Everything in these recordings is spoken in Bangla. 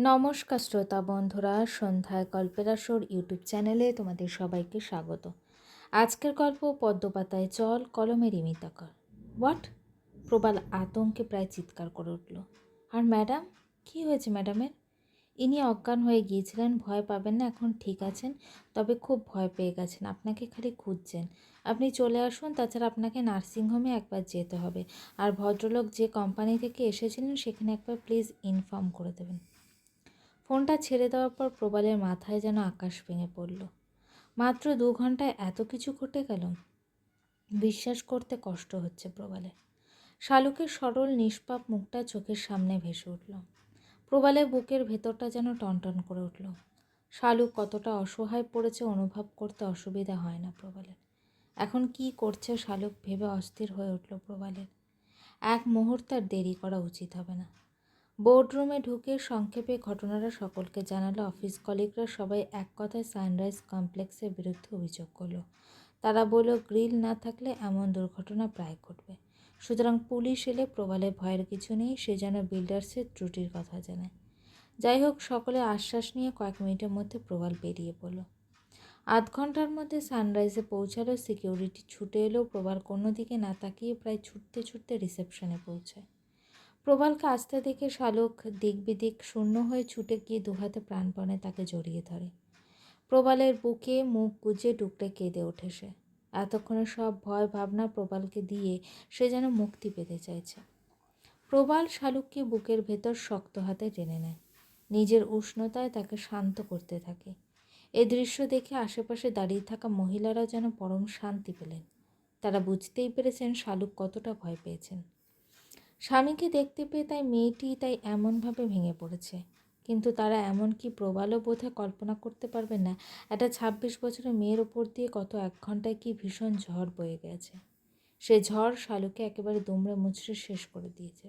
নমস্কার শ্রোতা বন্ধুরা, সন্ধ্যায় গল্পের আসর ইউটিউব চ্যানেলে তোমাদের সবাইকে স্বাগত। আজকের গল্প পদ্মপাতায় চল কলমের ইমিতাকর হোয়াট প্রবাল আতঙ্কে প্রায় চিৎকার করে উঠল। আর ম্যাডাম? কি হয়েছে ম্যাডামের? ইনি অজ্ঞান হয়ে গিয়েছিলেন, ভয় পাবেন না, এখন ঠিক আছেন, তবে খুব ভয় পেয়ে গেছেন। আপনাকে খালি খুঁজছেন। আপনি চলে আসুন, তাছাড়া আপনাকে নার্সিংহোমে একবার যেতে হবে। আর ভদ্রলোক যে কোম্পানি থেকে এসেছিলেন, সেখানে একবার প্লিজ ইনফর্ম করে দেবেন। ফোনটা ছেড়ে দেওয়ার পর প্রবালের মাথায় যেন আকাশ ভেঙে পড়ল। মাত্র দু ঘন্টায় এত কিছু ঘটে গেল? বিশ্বাস করতে কষ্ট হচ্ছে প্রবালে শালুকের সরল, নিষ্পাপ মুখটা চোখের সামনে ভেসে উঠল। প্রবালের বুকের ভেতরটা যেন টনটন করে উঠল। শালুক কতটা অসহায় পড়েছে অনুভব করতে অসুবিধা হয় না প্রবালের। এখন কি করছে শালুক ভেবে অস্থির হয়ে উঠল প্রবালের। এক মুহূর্ত আর দেরি করা উচিত হবে না। বোর্ডরুমে ঢুকে সংক্ষেপে ঘটনাটা সকলকে জানালো। অফিস কলিগরা সবাই এক কথায় সানরাইজ কমপ্লেক্সের বিরুদ্ধে অভিযোগ করল। তারা বলল, গ্রিল না থাকলে এমন দুর্ঘটনা প্রায় ঘটবে। সুতরাং পুলিশ এলে প্রবালে ভয়ের কিছু নেই, সে যেন বিল্ডার্সের ত্রুটির কথা জানায় যাই হোক, সকলে আশ্বাস নিয়ে কয়েক মিনিটের মধ্যে প্রবাল বেরিয়ে পড়ল। আধ ঘণ্টার মধ্যে সানরাইজে পৌঁছালো, সিকিউরিটি ছুটে এলেও প্রবাল কোনো দিকে না তাকিয়ে প্রায় ছুটতে ছুটতে রিসেপশনে পৌঁছায়। প্রবালকে আসতে দেখে শালুক দিক বিদিক শূন্য হয়ে ছুটে গিয়ে দুহাতে প্রাণপণে তাকে জড়িয়ে ধরে। প্রবালের বুকে মুখ গুজে টুকরে কেঁদে ওঠে সে। এতক্ষণে সব ভয় ভাবনা প্রবালকে দিয়ে সে যেন মুক্তি পেতে চাইছে। প্রবাল শালুককে বুকের ভেতর শক্ত হাতে টেনে নেয়। নিজের উষ্ণতায় তাকে শান্ত করতে থাকে। এ দৃশ্য দেখে আশেপাশে দাঁড়িয়ে থাকা মহিলারা যেন পরম শান্তি পেলেন। তারা বুঝতেই পেরেছেন শালুক কতটা ভয় পেয়েছেন। স্বামীকে দেখতে পেয়ে তাই মেয়েটি তাই এমনভাবে ভেঙে পড়েছে। কিন্তু তারা এমনকি প্রবালও বোধহয় কল্পনা করতে পারবে না, একটা ছাব্বিশ বছরের মেয়ের ওপর দিয়ে কত এক ঘন্টায় কি ভীষণ ঝড় বয়ে গেছে। সে ঝড় শালুকে একেবারে দুমড়ে মুচড়ে শেষ করে দিয়েছে।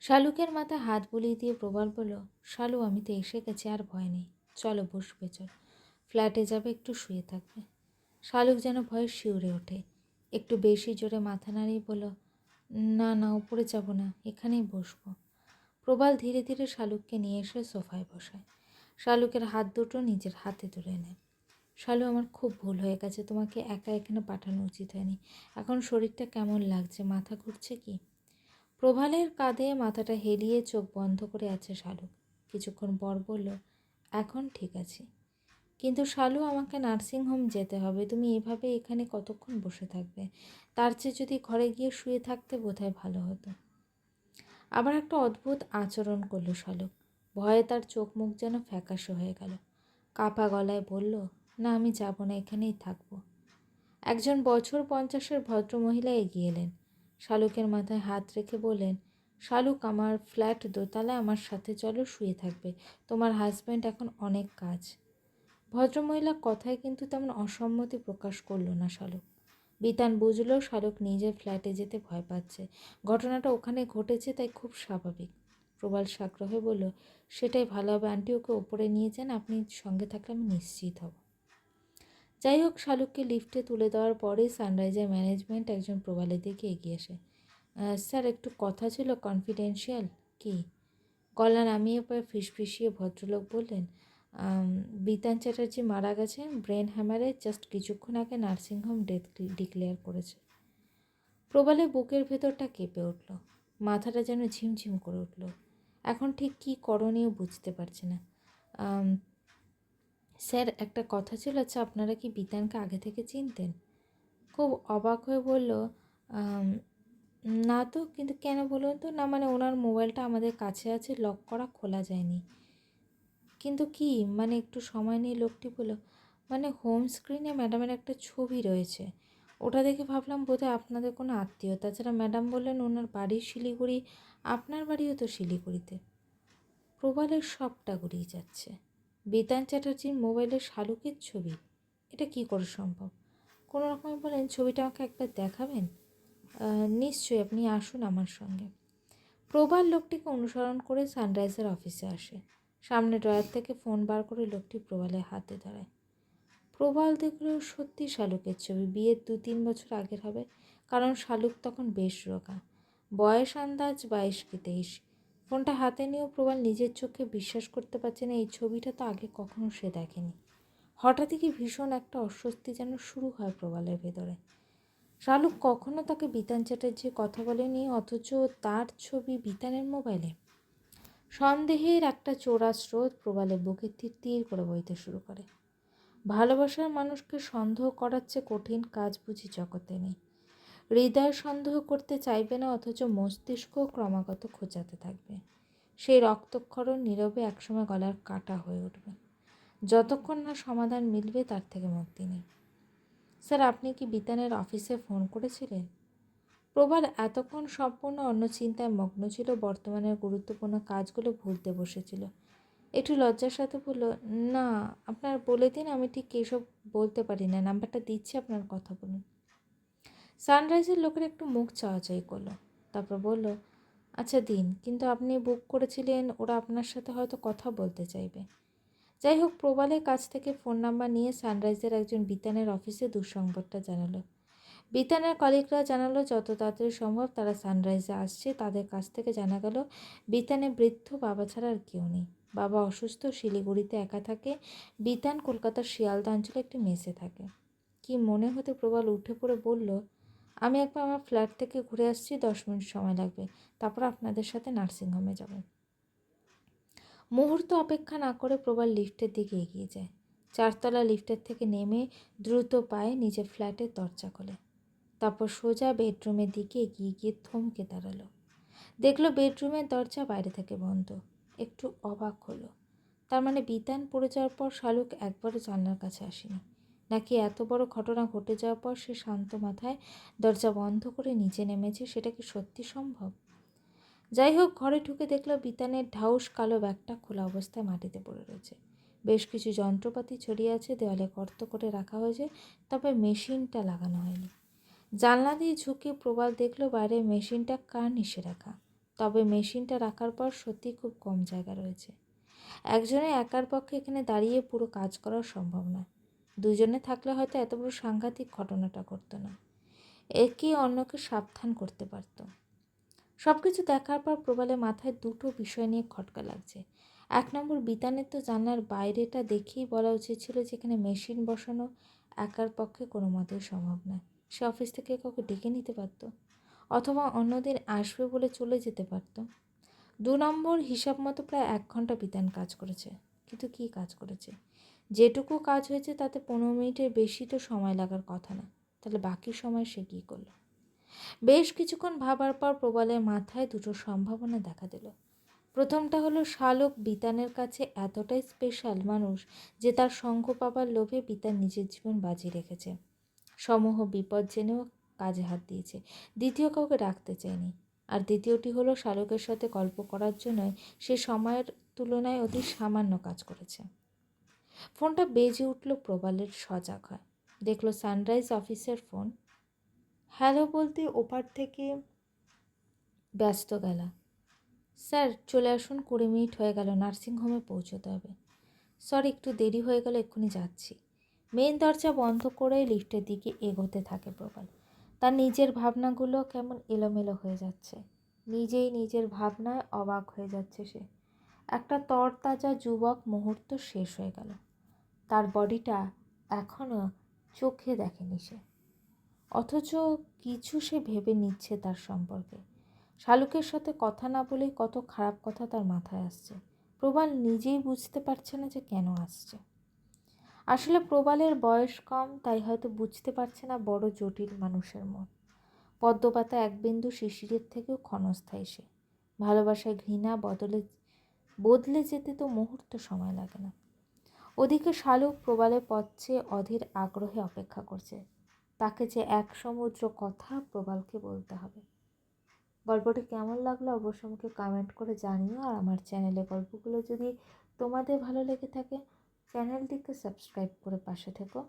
শালুকের মাথায় হাত বুলিয়ে দিয়ে প্রবাল বলল, শালু, আমি তো এসে গেছি, আর ভয় নেই। চলো বসবে, চল। ফ্ল্যাটে যাবে, একটু শুয়ে থাকবে। শালুক যেন ভয়ে শিউরে ওঠে। একটু বেশি জোরে মাথা নাড়িয়ে বলল না না, উপরে যাব না, এখানেই বসবো। প্রবাল ধীরে ধীরে শালুককে নিয়ে এসে সোফায় বসায়। শালুকের হাত দুটো নিজের হাতে তুলে নেয়। শালু, আমার খুব ভুল হয়ে গেছে, তোমাকে একা এখানে পাঠানো উচিত হয়নি। এখন শরীরটা কেমন লাগছে, মাথা ঘুরছে কি? প্রভালের কাঁধে মাথাটা হেলিয়ে চোখ বন্ধ করে আছে শালুক। কিছুক্ষণ পর বলল, এখন ঠিক আছে। কিন্তু শালু, আমাকে নার্সিংহোম যেতে হবে। তুমি এভাবে এখানে কতক্ষণ বসে থাকবে? তার চেয়ে যদি ঘরে গিয়ে শুয়ে থাকতে বোধহয় ভালো হতো। আবার একটা অদ্ভুত আচরণ করল শালুক ভয়ে তার চোখ মুখ যেন ফ্যাকাশে হয়ে গেল। কাপা গলায় বলল, না, আমি যাব না, এখানেই থাকব। একজন বছর পঞ্চাশের ভদ্রমহিলা এগিয়ে এলেন। শালুকের মাথায় হাত রেখে বললেন, শালুক, আমার ফ্ল্যাট দোতলায়, আমার সাথে চলো, শুয়ে থাকবে। তোমার হাজব্যান্ড এখন অনেক কাজ। ভদ্রমহিলা কথায় কিন্তু তেমন অসম্মতি প্রকাশ করল না শালুক। বিতান বুঝলো, শালুক নিজের ফ্ল্যাটে যেতে ভয় পাচ্ছে। ঘটনাটা ওখানে ঘটেছে তাই খুব স্বাভাবিক। প্রবাল সাগ্রহে বলল, সেটাই ভালো হবে, আন্টি ওকে ওপরে নিয়ে যান, আপনি সঙ্গে থাকলে আমি নিশ্চিত হব। যাই হোক, শালুককে লিফটে তুলে দেওয়ার পরে সানরাইজার ম্যানেজমেন্ট একজন প্রবালের দিকে এগিয়ে আসে। স্যার, একটু কথা ছিল কনফিডেন্সিয়াল কি? গলা নামিয়ে পরে ফিসফিসিয়ে ভদ্রলোক বললেন বিতান চ্যাটার্জি মারা গেছে ব্রেন হ্যামারে জাস্ট কিছুক্ষণ আগে নার্সিংহোম ডেথ ডিক্লেয়ার করেছে। প্রবালে বুকের ভেতরটা কেঁপে উঠল। মাথাটা যেন ঝিমঝিম করে উঠল। এখন ঠিক কী করণীয় বুঝতে পারছে না। স্যার, একটা কথা ছিল আচ্ছা আপনারা কি বিতানকে আগে থেকে চিনতেন? খুব অবাক হয়ে বলল না তো, কিন্তু কেন বলুন তো? না মানে ওনার মোবাইলটা আমাদের কাছে আছে, লক করা খোলা যায়নি। কিন্তু কি মানে একটু সময় নিয়ে লোকটি বলল মানে হোম স্ক্রিনে ম্যাডামের একটা ছবি রয়েছে। ওটা দেখে ভাবলাম বোধহয় আপনাদের কোনো আত্মীয়। তাছাড়া ম্যাডাম বললেন ওনার বাড়ি শিলিগুড়ি, আপনার বাড়িও তো শিলিগুড়িতে। প্রবালের সবটা গড়িয়ে যাচ্ছে। বেতান চ্যাটার্জির মোবাইলের শালুকের ছবি। এটা কি করে সম্ভব? কোনো রকমে বলেন, ছবিটা আমাকে একবার দেখাবেন? নিশ্চয়ই আপনি আসুন আমার সঙ্গে। প্রবাল লোকটিকে অনুসরণ করে সানরাইজের অফিসে আসে। সামনে ড্রয়ার থেকে ফোন বার করে লোকটি প্রবালের হাতে ধরায় প্রবাল দেখল সত্যি শালুকের ছবি। বিয়ের দু তিন বছর আগের হবে, কারণ শালুক তখন বেশ রোগা। বয়স, আন্দাজ বাইশ কি তেইশ। ফোনটা হাতে নিয়েও প্রবাল নিজের চোখে বিশ্বাস করতে পারছে না, এই ছবিটা তো আগে কখনো সে দেখেনি। হঠাৎই কি ভীষণ একটা অস্বস্তি যেন শুরু হয় প্রবালের ভেতরে। শালুক কখনো তাকে বিতান চ্যাটার্জি কথা বলেনি, অথচ তার ছবি বিতানের মোবাইলে। সন্দেহের একটা চোরা স্রোত প্রবালের বুকে তীর করে বইতে শুরু করে। ভালোবাসার মানুষকে সন্দেহ করার চেয়ে কঠিন কাজ বুঝি জগতে নেই। হৃদয় সন্দেহ করতে চাইবে না, অথচ মস্তিষ্ক ক্রমাগত খোঁচাতে থাকবে। সেই রক্তক্ষরণ নীরবে একসময় গলার কাটা হয়ে উঠবে। যতক্ষণ না সমাধান মিলবে, তার থেকে মুক্তি নেই। স্যার, আপনি কি বিতানের অফিসে ফোন করেছিলেন? প্রবাল এতক্ষণ সম্পূর্ণ অন্য চিন্তায় মগ্ন ছিল বর্তমানের গুরুত্বপূর্ণ কাজগুলো ভুলতে বসেছিল। একটু লজ্জার সাথে বলল, না, আপনার বলে দিন, আমি ঠিক এসব বলতে পারি না। নাম্বারটা দিচ্ছি, আপনার কথা বলুন। সানরাইজের লোকের একটু মুখ চাওয়াচাই করল, তারপর বলল আচ্ছা দিন, কিন্তু আপনি বুক করেছিলেন, ওরা আপনার সাথে হয়তো কথা বলতে চাইবে। যাই হোক, প্রবালের কাছ থেকে ফোন নাম্বার নিয়ে সানরাইজের একজন বিতানের অফিসে দুঃসংবাদটা জানালো। বিতানের কলিগরা জানালো, যত তাড়াতাড়ি সম্ভব তারা সানরাইজে আসছে। তাদের কাছ থেকে জানা গেল বিতানে বৃদ্ধ বাবা ছাড়া আর কেউ নেই। বাবা অসুস্থ, শিলিগুড়িতে একা থাকে। বিতান কলকাতার শিয়ালদা অঞ্চলে একটি মেসে থাকে। কি মনে হতে প্রবাল উঠে পড়ে বলল, আমি একবার আমার ফ্ল্যাট থেকে ঘুরে আসছি, দশ মিনিট সময় লাগবে। তারপর আপনাদের সাথে নার্সিংহোমে যাব। মুহূর্ত অপেক্ষা না করে প্রবাল লিফটের দিকে এগিয়ে যায়। চারতলা লিফটের থেকে নেমে দ্রুত পায়ে নিজের ফ্ল্যাটের দরজা খোলে। তারপর সোজা বেডরুমের দিকে এগিয়ে গিয়ে থমকে দাঁড়াল। দেখল বেডরুমের দরজা বাইরে থেকে বন্ধ। একটু অবাক হলো। তার মানে বিতান পড়ে যাওয়ার পর শালুক একবারও জানলার কাছে আসেনি। নাকি এত বড় ঘটনা ঘটে যাওয়ার পর সে শান্ত মাথায় দরজা বন্ধ করে নিচে নেমেছে, সেটা কি সত্যি সম্ভব? যাই হোক, ঘরে ঢুকে দেখল বিতানের ঢাউস কালো ব্যাগটা খোলা অবস্থায় মাটিতে পড়ে রয়েছে। বেশ কিছু যন্ত্রপাতি ছড়িয়ে আছে, দেওয়ালে গর্ত করে রাখা হয়েছে, তবে মেশিনটা লাগানো হয়নি। জানলা দিয়ে ঝুঁকে প্রবাল দেখল বাইরে মেশিনটা কার নিষে রাখা। তবে মেশিনটা রাখার পর সত্যি খুব কম জায়গা রয়েছে। একজনে একার পক্ষে এখানে দাঁড়িয়ে পুরো কাজ করা সম্ভব নয়। দুজনে থাকলে হয়তো এত বড় সাংঘাতিক ঘটনাটা ঘটতো না। একে অন্যকে সাবধান করতে পারত? সব কিছু দেখার পর প্রবালের মাথায় দুটো বিষয় নিয়ে খটকা লাগছে। এক নম্বর, বিতানের তো জানলার বাইরেটা দেখেই বলা উচিত ছিল যেখানে মেশিন বসানো একার পক্ষে কোনো মতেই সম্ভব নয়। সে অফিস থেকে কাউকে ডেকে নিতে পারতো অথবা অন্যদিন আসবে বলে চলে যেতে পারত। দু নম্বর হিসাব মতো প্রায় এক ঘণ্টা বিতান কাজ করেছে। কিন্তু কী কাজ করেছে? যেটুকু কাজ হয়েছে তাতে পনেরো মিনিটের বেশি তো সময় লাগার কথা না। তাহলে বাকি সময় সে কী করল? বেশ কিছুক্ষণ ভাবার পর প্রবালের মাথায় দুটো সম্ভাবনা দেখা দিল। প্রথমটা হলো, শালক বিতানের কাছে এতটাই স্পেশাল মানুষ যে তার সঙ্গ পাবার লোভে বিতান নিজের জীবন বাজি রেখেছে। সমূহ বিপদ জেনেও কাজে হাত দিয়েছে। দ্বিতীয় কাউকে ডাকতে চায়নি। আর দ্বিতীয়টি হলো, শালকের সাথে গল্প করার জন্যই সে সময়ের তুলনায় অতি সামান্য কাজ করেছে। ফোনটা বেজে উঠল প্রবালের সজাগ হয়। দেখল সানরাইজ অফিসের ফোন। হ্যালো বলতে ওপার থেকে ব্যস্ত গেলা। স্যার, চলে আসুন, কুড়ি মিনিট হয়ে গেল, নার্সিংহোমে পৌঁছতে হবে। সরি, একটু দেরি হয়ে গেল, এক্ষুনি যাচ্ছি। মেন দরজা বন্ধ করে লিফটের দিকে এগোতে থাকে প্রবাল। তার নিজের ভাবনাগুলো কেমন এলোমেলো হয়ে যাচ্ছে। নিজেই নিজের ভাবনায় অবাক হয়ে যাচ্ছে সে। একটা তরতাজা যুবক মুহূর্ত শেষ হয়ে গেল। তার বডিটা এখনও চোখে দেখেনি সে। অথচ কিছু সে ভেবে নিচ্ছে তার সম্পর্কে। শালুকের সাথে কথা না বলেই কত খারাপ কথা তার মাথায় আসছে। প্রবাল নিজেই বুঝতে পারছে না যে কেন আসছে। আসলে প্রবালের বয়স কম, তাই হয়তো বুঝতে পারছে না বড় জটিল মানুষের মন। পদ্মপাতা এক বিন্দু শিশিরের থেকেও ক্ষণস্থায়ী সে। ভালোবাসায় ঘৃণা বদলে বদলে যেতে তো মুহূর্ত সময় লাগে না। ওদিকে শালুক প্রবালের পথ চেয়ে অধীর আগ্রহে অপেক্ষা করছে। তাকে যে এক সমুদ্র কথা প্রবালকে বলতে হবে। গল্পটি কেমন লাগল অবশ্যই আমাকে কমেন্ট করে জানিও, আর আমার চ্যানেলে গল্পগুলো যদি তোমাদের ভালো লেগে থাকে চ্যানেলটিকে সাবস্ক্রাইব করে পাশে থেকো।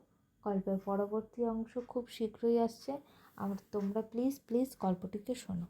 গল্পের পরবর্তী অংশ খুব শীঘ্রই আসছে। আর তোমরা প্লিজ প্লিজ গল্পটিকে শোনো।